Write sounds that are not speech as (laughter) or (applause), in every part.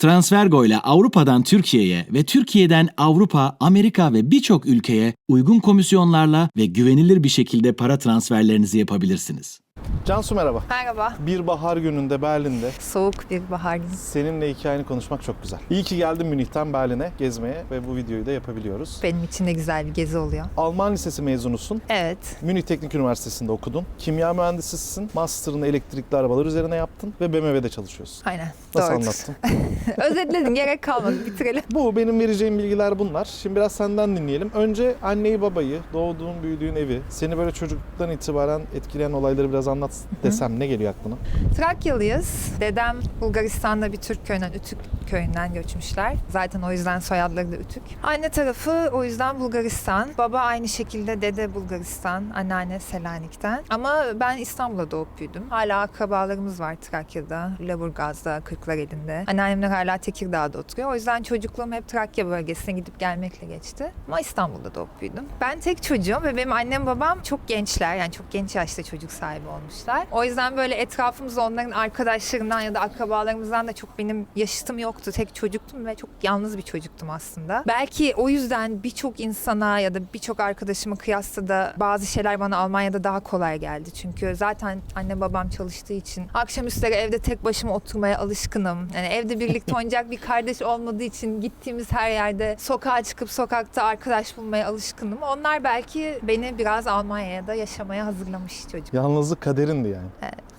Transfergo ile Avrupa'dan Türkiye'ye ve Türkiye'den Avrupa, Amerika ve birçok ülkeye uygun komisyonlarla ve güvenilir bir şekilde para transferlerinizi yapabilirsiniz. Cansu merhaba. Merhaba. Bir bahar gününde Berlin'de Soğuk bir bahar günü. seninle hikayeni konuşmak çok güzel. İyi ki geldin Münih'ten Berlin'e gezmeye ve bu videoyu da yapabiliyoruz. Benim için de güzel bir gezi oluyor. Alman Lisesi mezunusun. Evet. Münih Teknik Üniversitesi'nde okudun. Kimya mühendisisin. Master'ını elektrikli arabalar üzerine yaptın ve BMW'de çalışıyorsun. Aynen. Nasıl Doğrudur. anlattım? (laughs) Özetledin. Gerek kalmadı. Bitirelim. Bu benim vereceğim bilgiler bunlar. Şimdi biraz senden dinleyelim. Önce anneyi babayı, doğduğun büyüdüğün evi, seni böyle çocukluktan itibaren etkileyen olayları biraz anlat desem ne geliyor aklına? Trakyalıyız. Dedem Bulgaristan'da bir Türk köyünden, Ütük köyünden göçmüşler. Zaten o yüzden soyadları da Ütük. Anne tarafı o yüzden Bulgaristan. Baba aynı şekilde dede Bulgaristan, anneanne Selanik'ten. Ama ben İstanbul'da doğup büyüdüm. Hala akrabalarımız var Trakya'da, Lüleburgaz'da, Kırklareli'nde. Anneannemler hala Tekirdağ'da oturuyor. O yüzden çocukluğum hep Trakya bölgesine gidip gelmekle geçti. Ama İstanbul'da doğup büyüdüm. Ben tek çocuğum ve benim annem babam çok gençler. Yani çok genç yaşta çocuk sahibi olmuşlar. O yüzden böyle etrafımızda onların arkadaşlarından ya da akrabalarımızdan da çok benim yaşıtım yoktu. Tek çocuktum ve çok yalnız bir çocuktum aslında. Belki o yüzden birçok insana ya da birçok arkadaşıma kıyasla da bazı şeyler bana Almanya'da daha kolay geldi. Çünkü zaten anne babam çalıştığı için akşamüstleri evde tek başıma oturmaya alışkınım. Yani evde birlikte (laughs) oynayacak bir kardeş olmadığı için gittiğimiz her yerde sokağa çıkıp sokakta arkadaş bulmaya alışkınım. Onlar belki beni biraz Almanya'ya da yaşamaya hazırlamış çocuk. Yalnızlık kaderindi yani. Evet.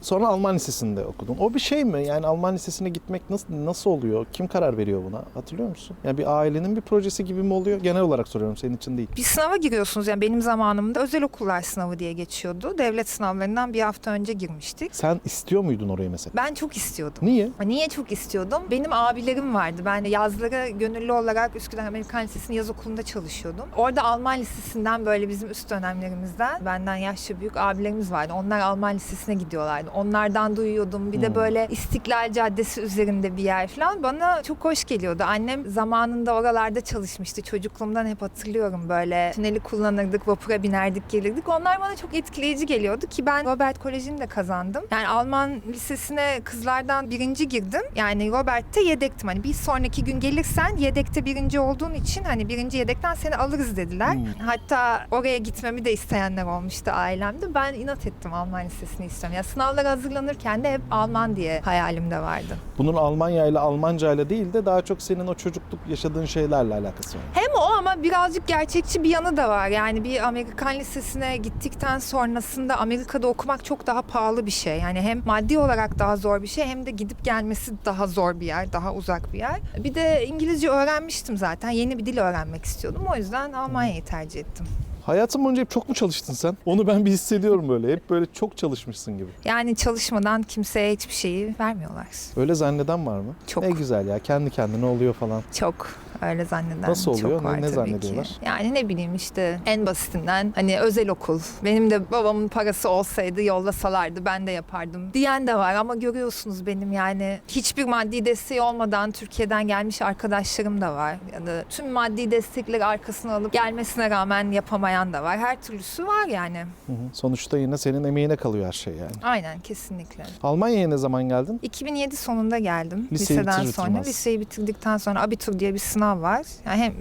Sonra Alman Lisesi'nde okudun. O bir şey mi? Yani Alman Lisesi'ne gitmek nasıl nasıl oluyor? Kim karar veriyor buna? Hatırlıyor musun? Yani bir ailenin bir projesi gibi mi oluyor? Genel olarak soruyorum senin için değil. Bir sınava giriyorsunuz yani benim zamanımda özel okullar sınavı diye geçiyordu. Devlet sınavlarından bir hafta önce girmiştik. Sen istiyor muydun orayı mesela? Ben çok istiyordum. Niye? Niye çok istiyordum? Benim abilerim vardı. Ben yazları gönüllü olarak Üsküdar Amerikan Lisesi'nin yaz okulunda çalışıyordum. Orada Alman Lisesi'nden böyle bizim üst dönemlerimizden benden yaşça büyük abilerimiz vardı. Onlar Alman Lisesi'ne gidiyorlardı. Onlardan duyuyordum. Bir Hmm. de böyle İstiklal Caddesi üzerinde bir yer falan. Bana çok hoş geliyordu. Annem zamanında oralarda çalışmıştı. Çocukluğumdan hep hatırlıyorum böyle. Tüneli kullanırdık, vapura binerdik, gelirdik. Onlar bana çok etkileyici geliyordu ki ben Robert Koleji'ni de kazandım. Yani Alman lisesine kızlardan birinci girdim. Yani Robert'te yedektim. Hani bir sonraki gün gelirsen yedekte birinci olduğun için hani birinci yedekten seni alırız dediler. Hmm. Hatta oraya gitmemi de isteyenler olmuştu ailemde. Ben inat ettim Alman lisesini istiyorum. Ya sınavlara hazırlanırken de hep Alman diye hayalimde vardı. Bunun Almanya ile Almanca ile değil de daha çok senin o çocukluk yaşadığın şeylerle alakası var. Hem o ama birazcık gerçekçi bir yanı da var. Yani bir Amerikan lisesine gittikten sonrasında Amerika'da okumak çok daha pahalı bir şey. Yani hem maddi olarak daha zor bir şey hem de gidip gelmesi daha zor bir yer, daha uzak bir yer. Bir de İngilizce öğrenmiştim zaten. Yeni bir dil öğrenmek istiyordum. O yüzden Almanya'yı tercih ettim. Hayatın boyunca hep çok mu çalıştın sen? Onu ben bir hissediyorum böyle. Hep böyle çok çalışmışsın gibi. Yani çalışmadan kimseye hiçbir şeyi vermiyorlar. Öyle zanneden var mı? Çok. Ne güzel ya. Kendi kendine oluyor falan. Çok öyle zanneden Nasıl oluyor? çok Ne- var ne tabii zannediyorlar? Ki. Yani ne bileyim işte en basitinden hani özel okul. Benim de babamın parası olsaydı yollasalardı ben de yapardım diyen de var ama görüyorsunuz benim yani hiçbir maddi desteği olmadan Türkiye'den gelmiş arkadaşlarım da var. Ya da tüm maddi destekleri arkasına alıp gelmesine rağmen yapamayan da var. Her türlüsü var yani. Hı hı. Sonuçta yine senin emeğine kalıyor her şey yani. Aynen kesinlikle. Almanya'ya ne zaman geldin? 2007 sonunda geldim. Liseyi Liseden sonra bitirmez. liseyi bitirdikten sonra abitur diye bir sınav var. Yani hem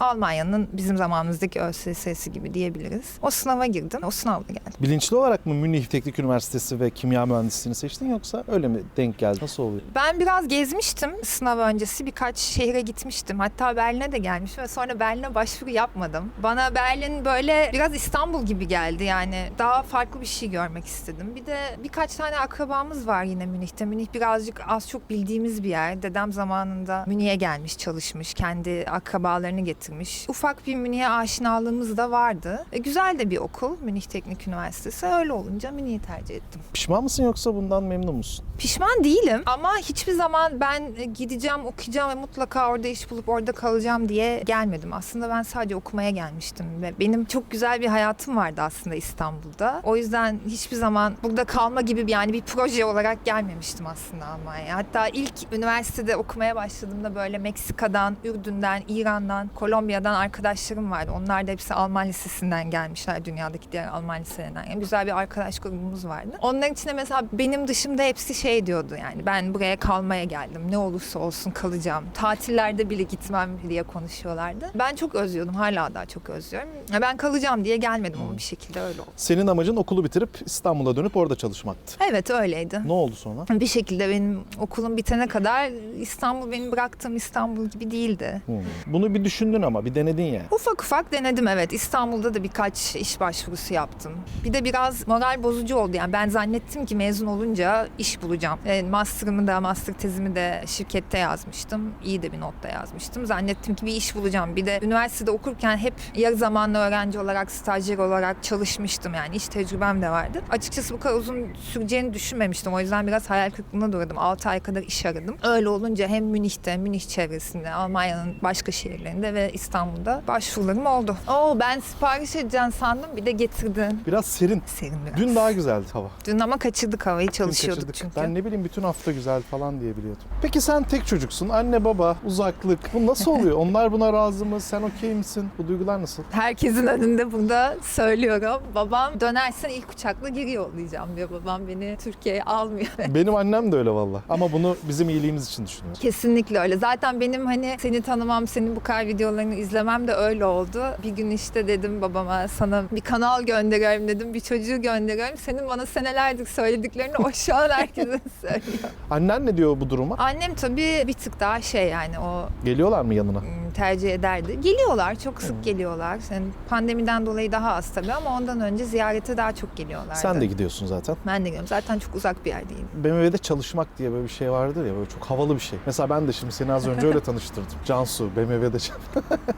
Almanya'nın bizim zamanımızdaki ÖSS'si gibi diyebiliriz. O sınava girdim. O sınavla geldim. Bilinçli olarak mı Münih Teknik Üniversitesi ve kimya mühendisliğini seçtin yoksa öyle mi denk geldi? Nasıl oluyor? Ben biraz gezmiştim sınav öncesi. Birkaç şehre gitmiştim. Hatta Berlin'e de gelmiştim ve sonra Berlin'e başvuru yapmadım. Bana Berlin böyle biraz İstanbul gibi geldi yani. Daha farklı bir şey görmek istedim. Bir de birkaç tane akrabamız var yine Münih'te. Münih birazcık az çok bildiğimiz bir yer. Dedem zamanında Münih'e gelmiş, çalışmış. Kendi akrabalarını getirmiş. Ufak bir Münih'e aşinalığımız da vardı. E, güzel de bir okul Münih Teknik Üniversitesi. Öyle olunca Münih'i tercih ettim. Pişman mısın yoksa bundan memnun musun? Pişman değilim ama hiçbir zaman ben gideceğim, okuyacağım ve mutlaka orada iş bulup orada kalacağım diye gelmedim. Aslında ben sadece okumaya gelmiştim ve benim benim çok güzel bir hayatım vardı aslında İstanbul'da. O yüzden hiçbir zaman burada kalma gibi bir yani bir proje olarak gelmemiştim aslında Almanya'ya. Hatta ilk üniversitede okumaya başladığımda böyle Meksika'dan, Ürdün'den, İran'dan, Kolombiya'dan arkadaşlarım vardı. Onlar da hepsi Alman lisesinden gelmişler dünyadaki diğer Alman liselerinden. Yani güzel bir arkadaş grubumuz vardı. Onların içinde mesela benim dışımda hepsi şey diyordu yani ben buraya kalmaya geldim. Ne olursa olsun kalacağım. Tatillerde bile gitmem diye konuşuyorlardı. Ben çok özlüyordum. Hala daha çok özlüyorum. Ya Ben kalacağım diye gelmedim ama bir şekilde öyle oldu. Senin amacın okulu bitirip İstanbul'a dönüp orada çalışmaktı. Evet öyleydi. Ne oldu sonra? Bir şekilde benim okulum bitene kadar İstanbul benim bıraktığım İstanbul gibi değildi. Hmm. Bunu bir düşündün ama bir denedin ya. Ufak ufak denedim evet. İstanbul'da da birkaç iş başvurusu yaptım. Bir de biraz moral bozucu oldu. Yani ben zannettim ki mezun olunca iş bulacağım. E, master'ımı da master tezimi de şirkette yazmıştım. İyi de bir notta yazmıştım. Zannettim ki bir iş bulacağım. Bir de üniversitede okurken hep yarı zamanlı öğrenci olarak, stajyer olarak çalışmıştım. Yani iş tecrübem de vardı. Açıkçası bu kadar uzun süreceğini düşünmemiştim. O yüzden biraz hayal kırıklığına uğradım. 6 ay kadar iş aradım. Öyle olunca hem Münih'te, Münih çevresinde, Almanya'nın başka şehirlerinde ve İstanbul'da başvurularım oldu. Oo ben sipariş edeceğim sandım. Bir de getirdin. Biraz serin. Serin biraz. Dün daha güzeldi hava. Dün ama kaçırdık havayı çalışıyorduk kaçırdık. çünkü. Ben ne bileyim bütün hafta güzel falan diye biliyordum. Peki sen tek çocuksun. Anne baba, uzaklık. Bu nasıl oluyor? (laughs) Onlar buna razı mı? Sen okey misin? Bu duygular nasıl? Herkesin önünde burada söylüyorum. Babam dönersen ilk uçakla geri yollayacağım diyor. Babam beni Türkiye'ye almıyor. (laughs) Benim annem de öyle valla. Ama bunu bizim iyiliğimiz için düşünüyor. Kesinlikle öyle. Zaten benim hani seni tanımam, senin bu kadar videolarını izlemem de öyle oldu. Bir gün işte dedim babama sana bir kanal gönderiyorum dedim. Bir çocuğu gönderiyorum. Senin bana senelerdir söylediklerini o şu an herkese (laughs) söylüyor. Annen ne diyor bu duruma? Annem tabii bir tık daha şey yani o Geliyorlar mı yanına? Tercih ederdi. Geliyorlar, çok sık geliyorlar. Yani pandemiden dolayı daha az tabii ama ondan önce ziyarete daha çok geliyorlardı. Sen de gidiyorsun zaten. Ben de gidiyorum. Zaten çok uzak bir yerdeyim. BMW'de çalışmak diye böyle bir şey vardır ya böyle çok havalı bir şey. Mesela ben de şimdi seni az önce öyle (laughs) tanıştırdım. Cansu BMW'de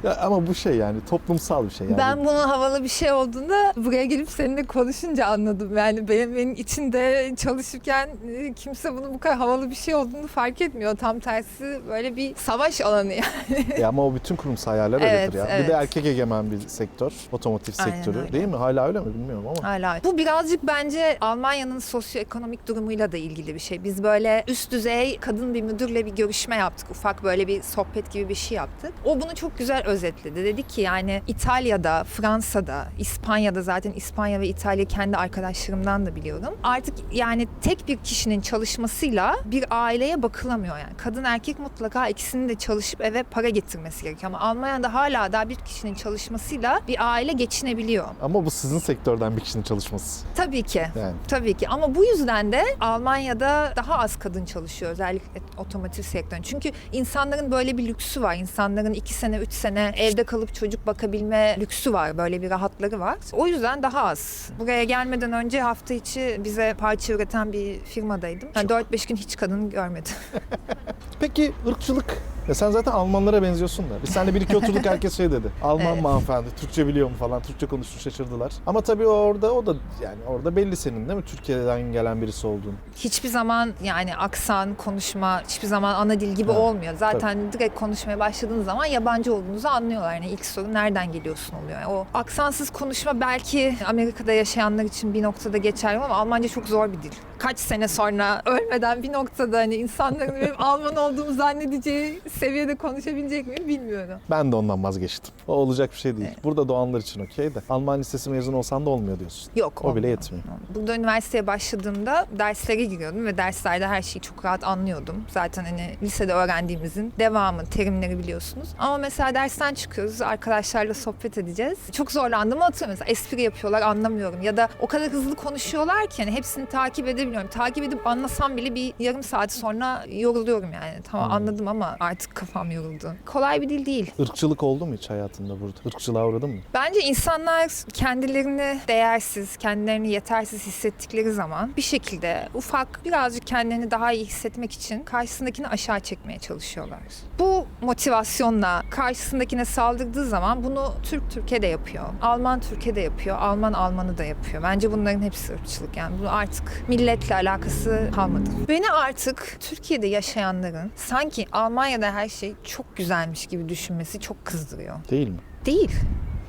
(laughs) ya ama bu şey yani toplumsal bir şey yani. Ben bunun havalı bir şey olduğunda buraya gelip seninle konuşunca anladım. Yani BMW'nin içinde çalışırken e, kimse bunun bu kadar havalı bir şey olduğunu fark etmiyor. Tam tersi böyle bir savaş alanı yani. Ya ama o bütün kurumsal hayaller Evet, öyledir ya. Bir evet. de erkek egemen bir sektör, otomotiv Aynen sektörü öyle. değil mi? Hala öyle mi bilmiyorum ama. Hala. Bu birazcık bence Almanya'nın sosyoekonomik durumuyla da ilgili bir şey. Biz böyle üst düzey kadın bir müdürle bir görüşme yaptık. Ufak böyle bir sohbet gibi bir şey yaptık. O bunu çok güzel özetledi. Dedi ki yani İtalya'da, Fransa'da, İspanya'da zaten İspanya ve İtalya kendi arkadaşlarımdan da biliyorum. Artık yani tek bir kişinin çalışmasıyla bir aileye bakılamıyor yani. Kadın erkek mutlaka ikisinin de çalışıp eve para getirmesi gerekiyor. Ama Almanya'da hala daha bir kişinin çalışmasıyla bir aile geçinebiliyor. Ama bu sizin sektörden bir kişinin çalışması. Tabii ki. Yani. Tabii ki ama bu yüzden de Almanya'da daha az kadın çalışıyor özellikle otomotiv sektöründe. Çünkü insanların böyle bir lüksü var. İnsanların iki sene, üç sene evde kalıp çocuk bakabilme lüksü var. Böyle bir rahatları var. O yüzden daha az. Buraya gelmeden önce hafta içi bize parça üreten bir firmadaydım. Yani 4-5 gün hiç kadın görmedim. (laughs) Peki ırkçılık? Ya sen zaten Almanlara benziyorsun da. Biz seninle bir iki oturduk (laughs) herkes şey dedi. Alman Evet. mı hanımefendi? Türkçe biliyor mu falan. Türkçe konuştu şaşırdılar. Ama tabii orada o da yani orada belli senin değil mi? Türkiye'den gelen birisi olduğunu. hiçbir zaman yani aksan, konuşma hiçbir zaman ana dil gibi Evet, olmuyor. Zaten direkt konuşmaya başladığınız zaman yabancı olduğunuzu anlıyorlar. Yani ilk soru nereden geliyorsun oluyor. Yani o aksansız konuşma belki Amerika'da yaşayanlar için bir noktada geçerli ama Almanca çok zor bir dil. Kaç sene sonra ölmeden bir noktada hani insanların (laughs) benim Alman olduğumu zannedeceği seviyede konuşabilecek miyim bilmiyorum. Ben de ondan vazgeçtim. O olacak bir şey değil. Burada doğanlar için okey de. Alman lisesi mezunu olsan da olmuyor diyorsun. Yok. O bile olmuyor. yetmiyor. Burada üniversiteye başladığımda derslere giriyordum ve derslerde her şeyi çok rahat anlıyordum. Zaten hani lisede öğrendiğimizin devamı, terimleri biliyorsunuz. Ama mesela dersten çıkıyoruz, arkadaşlarla sohbet edeceğiz. Çok zorlandığımı hatırlıyorum. Mesela espri yapıyorlar, anlamıyorum. Ya da o kadar hızlı konuşuyorlar ki hani hepsini takip edebiliyorum. Takip edip anlasam bile bir yarım saat sonra yoruluyorum yani. Tamam Hmm. anladım ama artık kafam yoruldu. Kolay bir dil değil. Irkçılık oldu mu hiç hayatında burada? Irkçılığa uğradın mı? Bence insanlar kendilerini değersiz, kendilerini yetersiz hissettikleri zaman bir şekilde ufak birazcık kendilerini daha iyi hissetmek için karşısındakini aşağı çekmeye çalışıyorlar. Bu motivasyonla karşısındakine saldırdığı zaman bunu Türk Türkiye de yapıyor. Alman Türkiye de yapıyor. Alman Almanı da yapıyor. Bence bunların hepsi ırkçılık. Yani bu artık milletle alakası kalmadı. Beni artık Türkiye'de yaşayanların sanki Almanya'da her şey çok güzelmiş gibi düşünmesi çok kızdırıyor. Değil mi? Değil.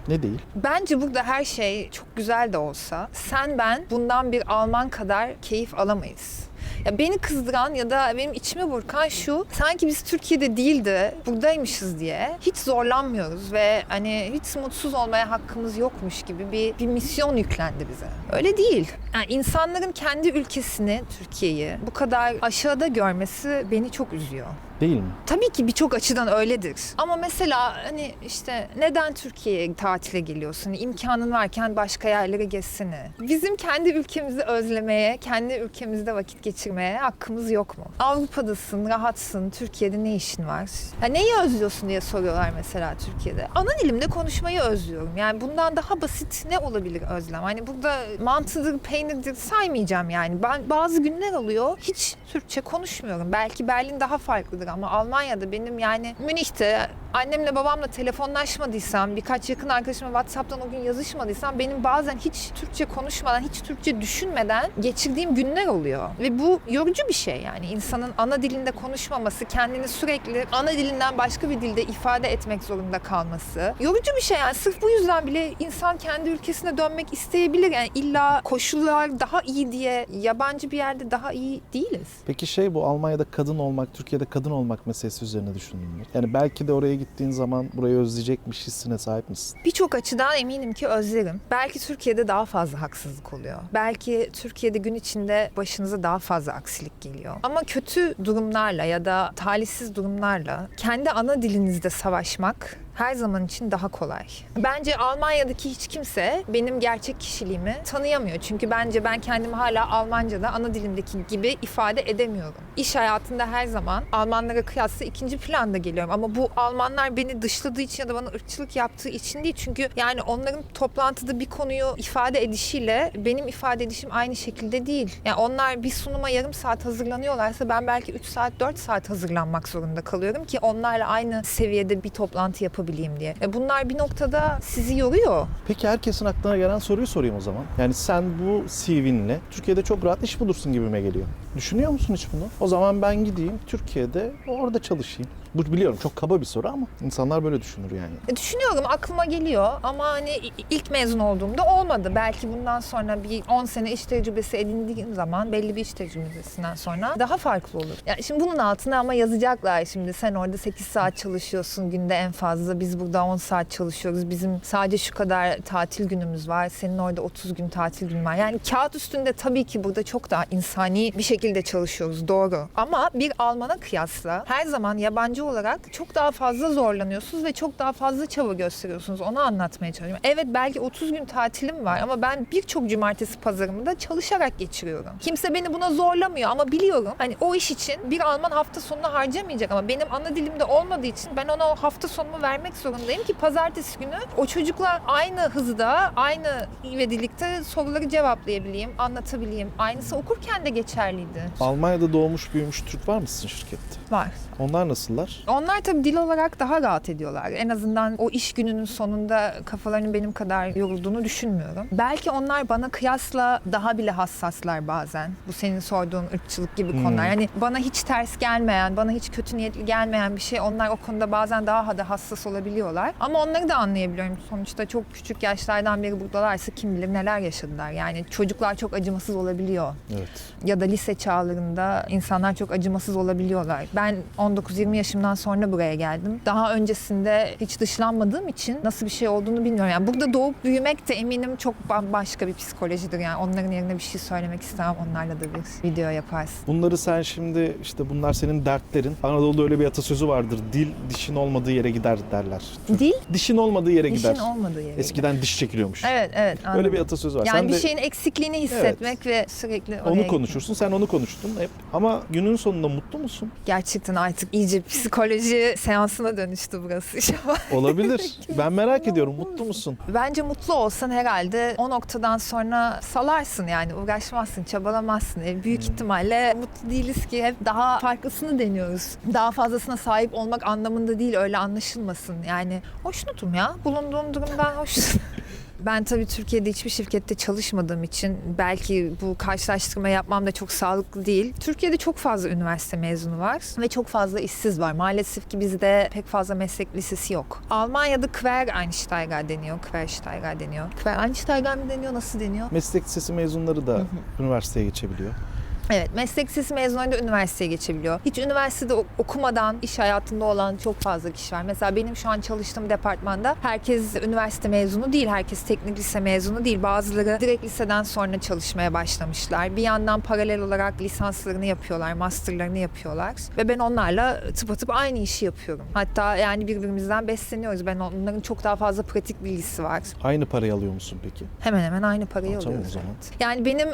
Ne değil? Bence burada her şey çok güzel de olsa sen ben bundan bir Alman kadar keyif alamayız. Ya beni kızdıran ya da benim içime burkan şu sanki biz Türkiye'de değil de buradaymışız diye hiç zorlanmıyoruz ve hani hiç mutsuz olmaya hakkımız yokmuş gibi bir, bir misyon yüklendi bize. Öyle değil. Yani insanların kendi ülkesini, Türkiye'yi bu kadar aşağıda görmesi beni çok üzüyor. Değil mi? Tabii ki birçok açıdan öyledir. Ama mesela hani işte neden Türkiye'ye tatile geliyorsun? İmkanın varken başka yerlere gezsene. Bizim kendi ülkemizi özlemeye, kendi ülkemizde vakit geçirmeye hakkımız yok mu? Avrupa'dasın, rahatsın, Türkiye'de ne işin var? Ya neyi özlüyorsun diye soruyorlar mesela Türkiye'de. Ana dilimde konuşmayı özlüyorum. Yani bundan daha basit ne olabilir özlem? Hani burada mantıdır, peynirdir saymayacağım yani. Ben bazı günler oluyor hiç Türkçe konuşmuyorum. Belki Berlin daha farklıdır ama Almanya'da benim yani Münih'te annemle babamla telefonlaşmadıysam, birkaç yakın arkadaşıma WhatsApp'tan o gün yazışmadıysam benim bazen hiç Türkçe konuşmadan, hiç Türkçe düşünmeden geçirdiğim günler oluyor. Ve bu yorucu bir şey yani. insanın ana dilinde konuşmaması, kendini sürekli ana dilinden başka bir dilde ifade etmek zorunda kalması. Yorucu bir şey yani. Sırf bu yüzden bile insan kendi ülkesine dönmek isteyebilir. Yani illa koşullar daha iyi diye yabancı bir yerde daha iyi değiliz. Peki şey bu Almanya'da kadın olmak, Türkiye'de kadın olmak meselesi üzerine düşündün mü? Yani belki de oraya gittiğin zaman burayı özleyecekmiş hissine sahip misin? Birçok açıdan eminim ki özlerim. Belki Türkiye'de daha fazla haksızlık oluyor. Belki Türkiye'de gün içinde başınıza daha fazla aksilik geliyor. Ama kötü durumlarla ya da talihsiz durumlarla kendi ana dilinizde savaşmak her zaman için daha kolay. Bence Almanya'daki hiç kimse benim gerçek kişiliğimi tanıyamıyor. Çünkü bence ben kendimi hala Almanca'da ana dilimdeki gibi ifade edemiyorum. İş hayatında her zaman Almanlara kıyasla ikinci planda geliyorum. Ama bu Almanlar beni dışladığı için ya da bana ırkçılık yaptığı için değil. Çünkü yani onların toplantıda bir konuyu ifade edişiyle benim ifade edişim aynı şekilde değil. Yani onlar bir sunuma yarım saat hazırlanıyorlarsa ben belki 3 saat 4 saat hazırlanmak zorunda kalıyorum ki onlarla aynı seviyede bir toplantı yapabileyim diye. E bunlar bir noktada sizi yoruyor. Peki herkesin aklına gelen soruyu sorayım o zaman. Yani sen bu CV'nle Türkiye'de çok rahat iş bulursun gibime geliyor. Düşünüyor musun hiç bunu? O zaman ben gideyim Türkiye'de orada çalışayım. Bu biliyorum çok kaba bir soru ama insanlar böyle düşünür yani. E, Düşünüyorum aklıma geliyor ama hani ilk mezun olduğumda olmadı. Belki bundan sonra bir 10 sene iş tecrübesi edindiğim zaman belli bir iş tecrübesinden sonra daha farklı olur. Yani şimdi bunun altına ama yazacaklar şimdi sen orada 8 saat çalışıyorsun günde en fazla biz burada 10 saat çalışıyoruz. Bizim sadece şu kadar tatil günümüz var. Senin orada 30 gün tatil günün var. Yani kağıt üstünde tabii ki burada çok daha insani bir şekilde çalışıyoruz doğru. Ama bir Alman'a kıyasla her zaman yabancı olarak çok daha fazla zorlanıyorsunuz ve çok daha fazla çaba gösteriyorsunuz. Onu anlatmaya çalışıyorum. Evet belki 30 gün tatilim var ama ben birçok cumartesi pazarımı da çalışarak geçiriyorum. Kimse beni buna zorlamıyor ama biliyorum hani o iş için bir Alman hafta sonunu harcamayacak ama benim ana dilimde olmadığı için ben ona o hafta sonumu vermek zorundayım ki pazartesi günü o çocuklar aynı hızda, aynı ivedilikte soruları cevaplayabileyim, anlatabileyim. Aynısı okurken de geçerliydi. Almanya'da doğmuş büyümüş Türk var mı sizin şirkette? Var. Onlar nasıllar? Onlar tabii dil olarak daha rahat ediyorlar. En azından o iş gününün sonunda kafalarının benim kadar yorulduğunu düşünmüyorum. Belki onlar bana kıyasla daha bile hassaslar bazen. Bu senin sorduğun ırkçılık gibi Hmm. konular. Yani bana hiç ters gelmeyen, bana hiç kötü niyetli gelmeyen bir şey onlar o konuda bazen daha da hassas olabiliyorlar. Ama onları da anlayabiliyorum. Sonuçta çok küçük yaşlardan beri buradalarsa kim bilir neler yaşadılar. Yani çocuklar çok acımasız olabiliyor Evet. ya da lise çağlarında insanlar çok acımasız olabiliyorlar. Ben 19-20 yaşımdan sonra buraya geldim. Daha öncesinde hiç dışlanmadığım için nasıl bir şey olduğunu bilmiyorum. Yani burada doğup büyümek de eminim çok bambaşka bir psikolojidir. Yani onların yerine bir şey söylemek istemem. Onlarla da bir video yaparsın. Bunları sen şimdi işte bunlar senin dertlerin. Anadolu'da öyle bir atasözü vardır. Dil dişin olmadığı yere gider derler. Dil, Dişin olmadığı yere dişin gider. olmadığı yere. Eskiden diş çekiliyormuş. Evet, evet. Öyle anladım. bir atasözü var. Yani sen bir de şeyin eksikliğini hissetmek ve sürekli oraya onu gitmek. konuşursun. Sen onu konuştun hep. Ama günün sonunda mutlu musun? Gerçekten artık iyice psikoloji seansına dönüştü burası. (laughs) Olabilir. ben merak ediyorum. Mutlu musun? Bence mutlu olsan herhalde o noktadan sonra salarsın yani uğraşmazsın, çabalamazsın. E, büyük ihtimalle mutlu değiliz ki hep daha farklısını deniyoruz. Daha fazlasına sahip olmak anlamında değil öyle anlaşılmasın. Yani hoşnutum ya. Bulunduğum durumdan hoşnutum. Ben tabii Türkiye'de hiçbir şirkette çalışmadığım için belki bu karşılaştırma yapmam da çok sağlıklı değil. Türkiye'de çok fazla üniversite mezunu var ve çok fazla işsiz var. Maalesef ki bizde pek fazla meslek lisesi yok. Almanya'da Quereinsteiger deniyor, Quereinsteiger deniyor. Quereinsteiger mi deniyor, nasıl deniyor? Meslek lisesi mezunları da üniversiteye geçebiliyor. Evet, meslek lisesi mezunları da üniversiteye geçebiliyor. Hiç üniversitede ok- okumadan iş hayatında olan çok fazla kişi var. Mesela benim şu an çalıştığım departmanda herkes üniversite mezunu değil, herkes teknik lise mezunu değil. Bazıları direkt liseden sonra çalışmaya başlamışlar. Bir yandan paralel olarak lisanslarını yapıyorlar, masterlarını yapıyorlar. Ve ben onlarla tıpatıp aynı işi yapıyorum. Hatta yani birbirimizden besleniyoruz. Ben onların çok daha fazla pratik bilgisi var. Aynı parayı alıyor musun peki? Hemen hemen aynı parayı tamam alıyoruz. o zaman. Yani benim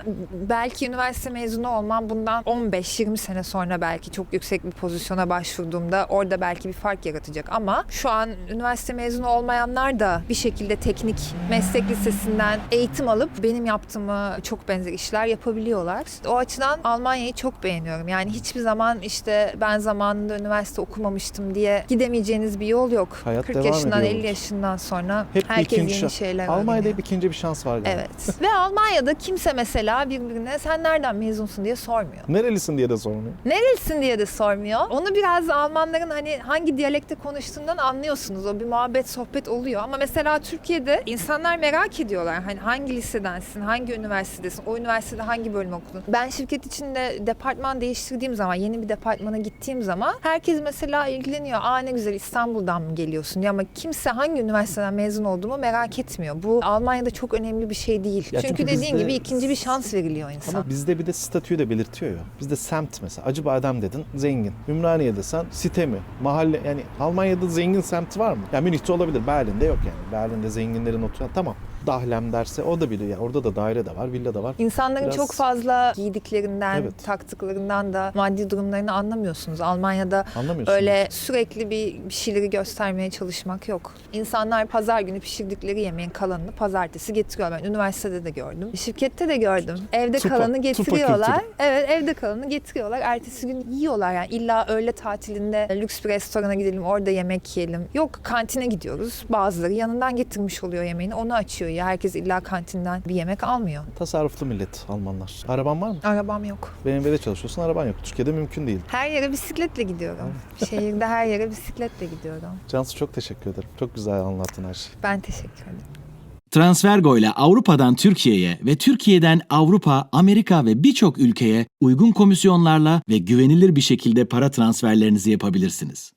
belki üniversite mezunu olmam bundan 15-20 sene sonra belki çok yüksek bir pozisyona başvurduğumda orada belki bir fark yaratacak. Ama şu an üniversite mezunu olmayanlar da bir şekilde teknik meslek lisesinden eğitim alıp benim yaptığımı çok benzer işler yapabiliyorlar. O açıdan Almanya'yı çok beğeniyorum. Yani hiçbir zaman işte ben zamanında üniversite okumamıştım diye gidemeyeceğiniz bir yol yok. Hayat 40 devam yaşından ediyor. 50 yaşından sonra Hep herkes yeni şans. şeyler Almanya'da öğreniyor. hep ikinci bir şans var galiba. Evet. Ve Almanya'da kimse mesela birbirine sen nereden mezunsun diye sormuyor. Nerelisin diye de sormuyor. Nerelisin diye de sormuyor. Onu biraz Almanların hani hangi diyalekte konuştuğundan anlıyorsunuz. O bir muhabbet sohbet oluyor. Ama mesela Türkiye'de insanlar merak ediyorlar. Hani hangi lisedensin, hangi üniversitedesin, o üniversitede hangi bölüm okudun. Ben şirket içinde departman değiştirdiğim zaman, yeni bir departmana gittiğim zaman herkes mesela ilgileniyor. Aa ne güzel İstanbul'dan mı geliyorsun? Ya ama kimse hangi üniversiteden mezun olduğumu merak etmiyor. Bu Almanya'da çok önemli bir şey değil. Ya çünkü, çünkü dediğin bizde- gibi ikinci bir şans veriliyor insan. Ama bizde bir de de belirtiyor ya. Bizde semt mesela. Acıbadem dedin zengin. Ümraniye desen site mi? Mahalle yani Almanya'da zengin semti var mı? Ya Münih'te olabilir. Berlin'de yok yani. Berlin'de zenginlerin oturan tamam. Dahlem derse o da biliyor. Yani orada da daire de var, villa da var. İnsanların Biraz- çok fazla giydiklerinden, Evet. taktıklarından da maddi durumlarını anlamıyorsunuz. Almanya'da Anlamıyorsun. öyle sürekli bir, bir şeyleri göstermeye çalışmak yok. İnsanlar pazar günü pişirdikleri yemeğin kalanını pazartesi getiriyor. Ben üniversitede de gördüm. Şirkette de gördüm. Evde Tupa- kalanı getiriyorlar. Evet evde kalanı getiriyorlar. Ertesi gün yiyorlar yani. İlla öğle tatilinde lüks bir restorana gidelim orada yemek yiyelim. Yok kantine gidiyoruz. Bazıları yanından getirmiş oluyor yemeğini. Onu açıyor ya. Herkes illa kantinden bir yemek almıyor. Tasarruflu millet Almanlar. Araban var mı? Arabam yok. BMW'de çalışıyorsun, araban yok. Türkiye'de mümkün değil. Her yere bisikletle gidiyorum. Şehirde her yere bisikletle gidiyorum. Cansu çok teşekkür ederim. Çok güzel anlattın her şeyi. Ben teşekkür ederim. Transfergo ile Avrupa'dan Türkiye'ye ve Türkiye'den Avrupa, Amerika ve birçok ülkeye uygun komisyonlarla ve güvenilir bir şekilde para transferlerinizi yapabilirsiniz.